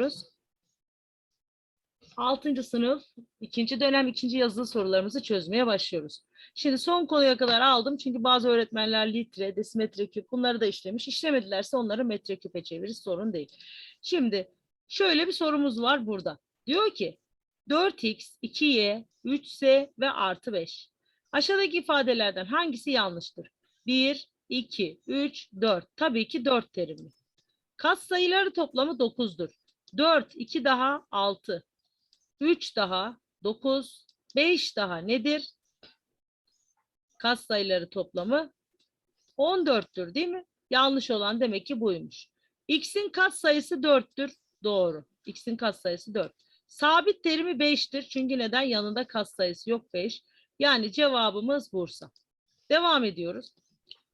yapıyoruz? 6. sınıf ikinci dönem ikinci yazılı sorularımızı çözmeye başlıyoruz. Şimdi son konuya kadar aldım çünkü bazı öğretmenler litre, desimetre küp bunları da işlemiş. İşlemedilerse onları metre küpe çevirir sorun değil. Şimdi şöyle bir sorumuz var burada. Diyor ki 4x, 2y, 3z ve artı 5. Aşağıdaki ifadelerden hangisi yanlıştır? 1, 2, 3, 4. Tabii ki 4 terimli. Katsayıları toplamı 9'dur. 4, 2 daha 6. 3 daha 9, 5 daha nedir? Katsayıları toplamı 14'tür değil mi? Yanlış olan demek ki buymuş. X'in katsayısı 4'tür. Doğru. X'in katsayısı 4. Sabit terimi 5'tir. Çünkü neden? Yanında katsayısı yok 5. Yani cevabımız Bursa. Devam ediyoruz.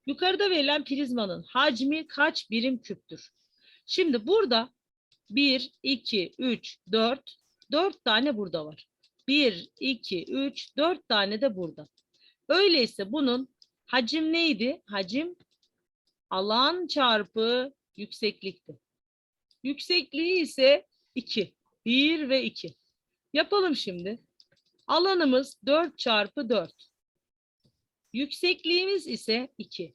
Yukarıda verilen prizmanın hacmi kaç birim küptür? Şimdi burada 1, 2, 3, 4, 4 tane burada var. 1, 2, 3, 4 tane de burada. Öyleyse bunun hacim neydi? Hacim alan çarpı yükseklikti. Yüksekliği ise 2. 1 ve 2. Yapalım şimdi. Alanımız 4 çarpı 4. Yüksekliğimiz ise 2.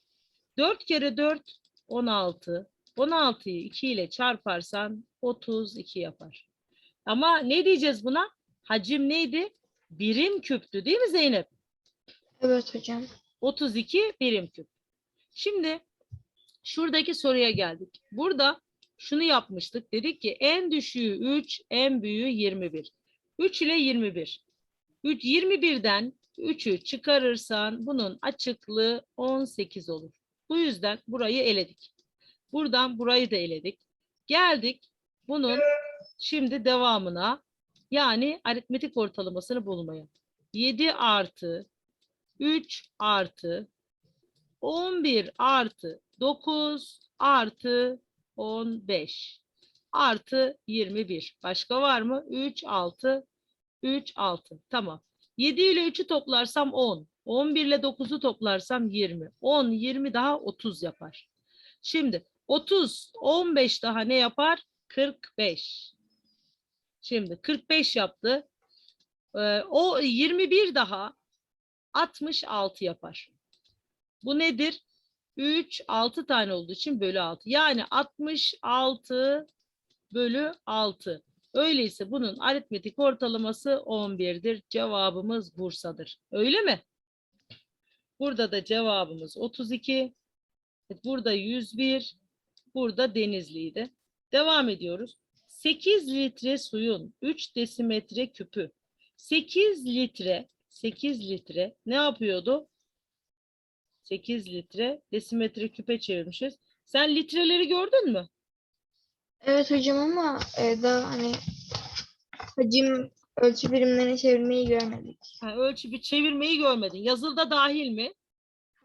4 kere 4 16. 16'yı 2 ile çarparsan 32 yapar. Ama ne diyeceğiz buna? Hacim neydi? Birim küptü değil mi Zeynep? Evet hocam. 32 birim küp. Şimdi şuradaki soruya geldik. Burada şunu yapmıştık. Dedik ki en düşüğü 3, en büyüğü 21. 3 ile 21. 3, 21'den 3'ü çıkarırsan bunun açıklığı 18 olur. Bu yüzden burayı eledik. Buradan burayı da eledik. Geldik bunun şimdi devamına yani aritmetik ortalamasını bulmaya. 7 artı 3 artı 11 artı 9 artı 15 artı 21. Başka var mı? 3, 6, 3, 6. Tamam. 7 ile 3'ü toplarsam 10. 11 ile 9'u toplarsam 20. 10, 20 daha 30 yapar. Şimdi 30, 15 daha ne yapar? 45. Şimdi 45 yaptı. Ee, o 21 daha 66 yapar. Bu nedir? 3, 6 tane olduğu için bölü 6. Yani 66 bölü 6. Öyleyse bunun aritmetik ortalaması 11'dir. Cevabımız Bursa'dır. Öyle mi? Burada da cevabımız 32. Burada 101. Burada Denizli'ydi. Devam ediyoruz. 8 litre suyun 3 desimetre küpü. 8 litre 8 litre ne yapıyordu? 8 litre desimetre küpe çevirmişiz. Sen litreleri gördün mü? Evet hocam ama e, daha hani hacim ölçü birimlerine çevirmeyi görmedik. Ha, ölçü bir çevirmeyi görmedin. Yazılda dahil mi?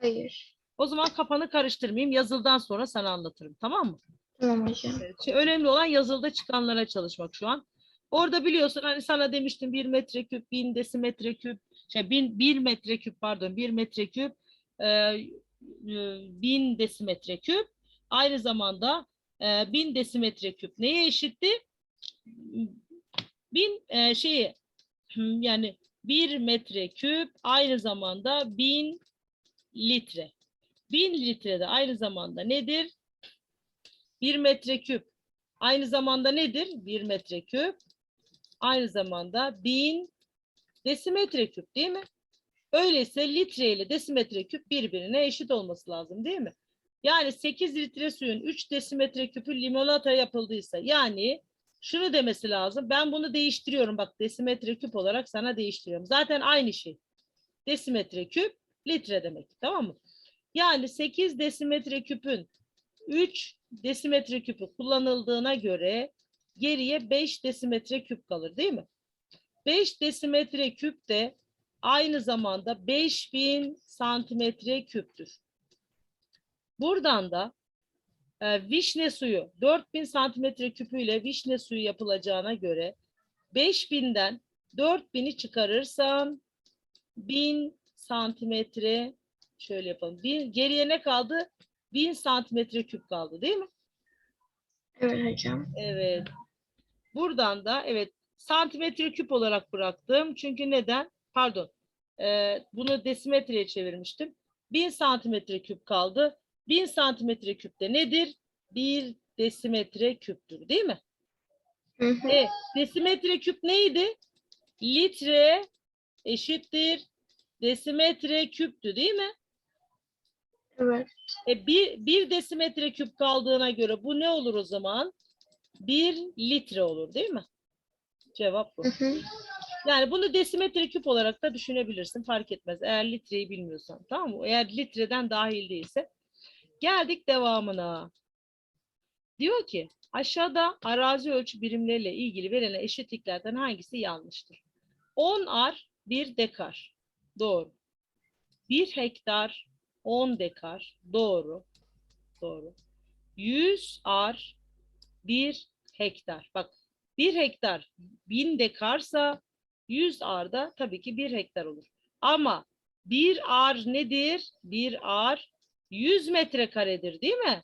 Hayır. O zaman kafanı karıştırmayayım. Yazıldan sonra sana anlatırım. Tamam mı? Tamam hocam. Evet, şimdi önemli olan yazılda çıkanlara çalışmak şu an. Orada biliyorsun hani sana demiştim 1 metreküp, 1000 desimetre küp, şey 1000 1 metreküp pardon 1 metreküp, e, e, 1000 desimetre küp. Aynı zamanda e, 1000 desimetre küp neye eşitti? 1000 e, şeyi yani 1 metre küp aynı zamanda 1000 litre. 1000 litre de aynı zamanda nedir? 1 metreküp aynı zamanda nedir? 1 metreküp aynı zamanda 1000 desimetre küp değil mi? Öyleyse litre ile desimetre küp birbirine eşit olması lazım değil mi? Yani 8 litre suyun 3 desimetre küpü limonata yapıldıysa yani şunu demesi lazım. Ben bunu değiştiriyorum bak desimetre küp olarak sana değiştiriyorum. Zaten aynı şey. Desimetre küp litre demek tamam mı? Yani 8 desimetre küpün 3 desimetre küpü kullanıldığına göre geriye 5 desimetre küp kalır değil mi? 5 desimetre küp de aynı zamanda 5000 santimetre küptür. Buradan da e, vişne suyu 4000 santimetre küpüyle vişne suyu yapılacağına göre 5000'den 4000'i çıkarırsam 1000 santimetre şöyle yapalım. Bir, geriye ne kaldı? 1000 santimetre küp kaldı değil mi? Evet hocam. Evet. Buradan da evet santimetre küp olarak bıraktım. Çünkü neden? Pardon. Ee, bunu desimetreye çevirmiştim. 1000 santimetre küp kaldı. 1000 santimetre küp de nedir? Bir desimetre küptür değil mi? Hı hı. E, desimetre küp neydi? Litre eşittir desimetre küptü değil mi? Evet. E, bir, bir desimetre küp kaldığına göre bu ne olur o zaman? Bir litre olur değil mi? Cevap bu. Hı hı. Yani bunu desimetre küp olarak da düşünebilirsin. Fark etmez. Eğer litreyi bilmiyorsan. Tamam mı? Eğer litreden dahil değilse. Geldik devamına. Diyor ki aşağıda arazi ölçü birimleriyle ilgili verilen eşitliklerden hangisi yanlıştır? 10 ar 1 dekar. Doğru. 1 hektar 10 dekar. Doğru. Doğru. 100 ar 1 hektar. Bak 1 hektar 1000 dekarsa 100 ar da tabii ki 1 hektar olur. Ama 1 ar nedir? 1 ar 100 metrekaredir değil mi?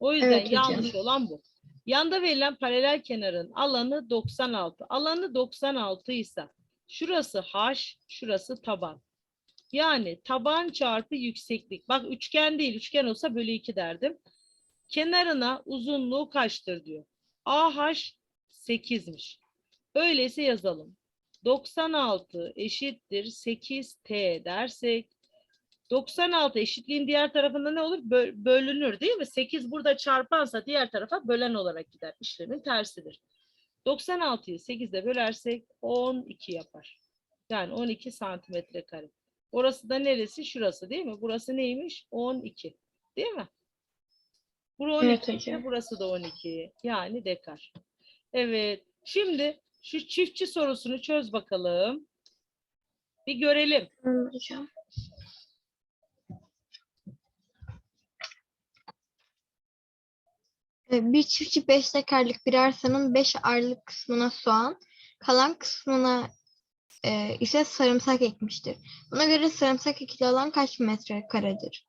O yüzden Evet hocam. yanlış olan bu. Yanda verilen paralel kenarın alanı 96. Alanı 96 ise şurası h, şurası taban. Yani taban çarpı yükseklik. Bak üçgen değil. Üçgen olsa bölü 2 derdim. Kenarına uzunluğu kaçtır diyor. AH 8'miş. Öyleyse yazalım. 96 eşittir 8T dersek 96 eşitliğin diğer tarafında ne olur? Bö- bölünür değil mi? 8 burada çarpansa diğer tarafa bölen olarak gider. İşlemin tersidir. 96'yı 8'de bölersek 12 yapar. Yani 12 santimetre kare. Orası da neresi? Şurası değil mi? Burası neymiş? 12. Değil mi? Burası 12 Evet ise burası da 12. Yani dekar. Evet. Şimdi şu çiftçi sorusunu çöz bakalım. Bir görelim. Hocam. Bir çiftçi 5 dekarlık bir arsanın 5 arlık kısmına soğan, kalan kısmına e, ise sarımsak ekmiştir. Buna göre sarımsak ekili alan kaç metre karedir?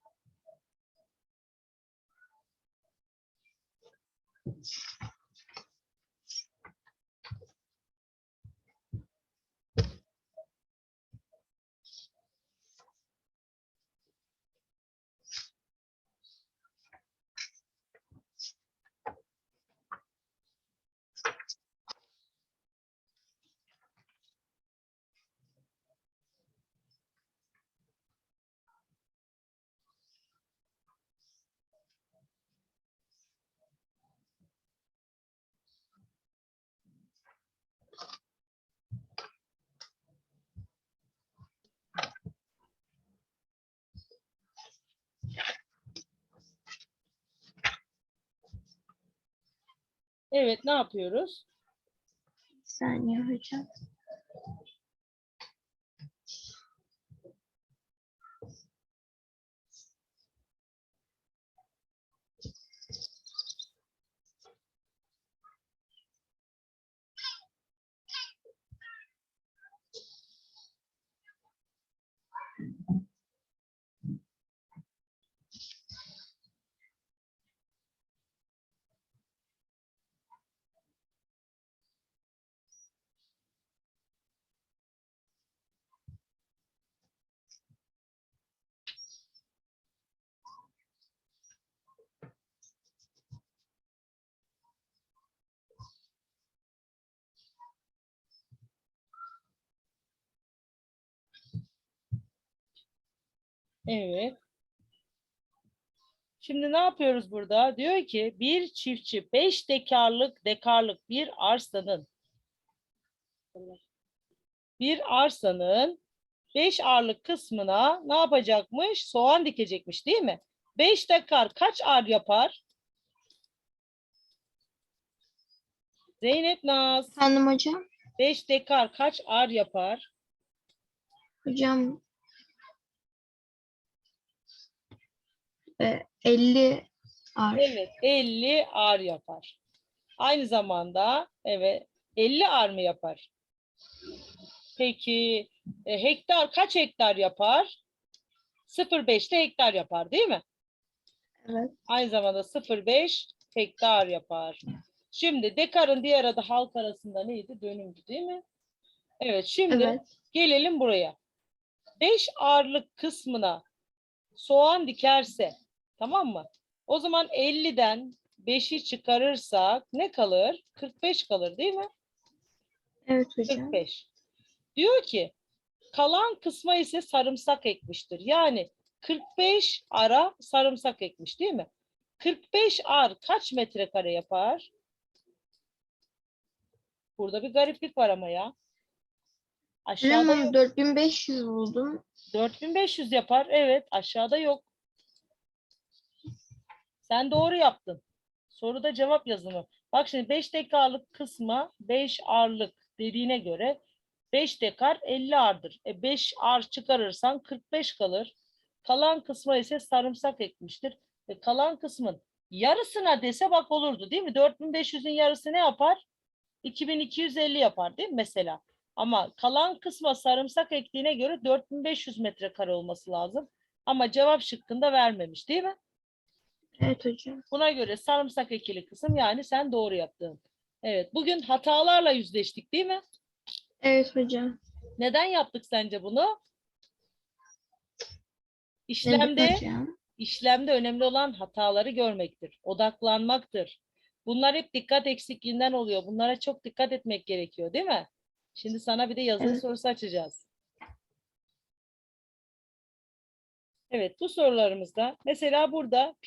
Evet ne yapıyoruz? Bir saniye hocam. Evet. Şimdi ne yapıyoruz burada? Diyor ki bir çiftçi 5 dekarlık dekarlık bir arsanın bir arsanın 5 arlık kısmına ne yapacakmış? Soğan dikecekmiş değil mi? 5 dekar kaç ar yapar? Zeynep Naz Efendim hocam? 5 dekar kaç ar yapar? Hocam e, 50 ar. Evet 50 ar yapar. Aynı zamanda evet 50 ar mı yapar? Peki e, hektar kaç hektar yapar? 0,5'te hektar yapar değil mi? Evet. Aynı zamanda 0,5 hektar yapar. Şimdi dekarın diğer adı halk arasında neydi? Dönümdü değil mi? Evet şimdi Evet. gelelim buraya. 5 ağırlık kısmına soğan dikerse tamam mı? O zaman 50'den 5'i çıkarırsak ne kalır? 45 kalır değil mi? Evet hocam. 45. Diyor ki kalan kısma ise sarımsak ekmiştir. Yani 45 ara sarımsak ekmiş değil mi? 45 ar kaç metrekare yapar? Burada bir gariplik var ama ya. Aşağıda Hocam yok. ben 4500 buldum. 4500 yapar. Evet, aşağıda yok. Sen doğru yaptın. Soruda cevap yazımı. Bak şimdi 5 dekarlık kısma 5 arlık dediğine göre 5 dekar 50 ardır. E 5 ar çıkarırsan 45 kalır. Kalan kısma ise sarımsak ekmiştir. E kalan kısmın yarısına dese bak olurdu değil mi? 4500'ün yarısı ne yapar? 2250 yapar değil mi mesela? Ama kalan kısma sarımsak ektiğine göre 4500 metrekare olması lazım. Ama cevap şıkkında vermemiş değil mi? Evet hocam. Buna göre sarımsak ekili kısım yani sen doğru yaptın. Evet bugün hatalarla yüzleştik değil mi? Evet hocam. Neden yaptık sence bunu? İşlemde, hocam? işlemde önemli olan hataları görmektir. Odaklanmaktır. Bunlar hep dikkat eksikliğinden oluyor. Bunlara çok dikkat etmek gerekiyor değil mi? Şimdi sana bir de yazılı Evet. sorusu açacağız. Evet bu sorularımızda mesela burada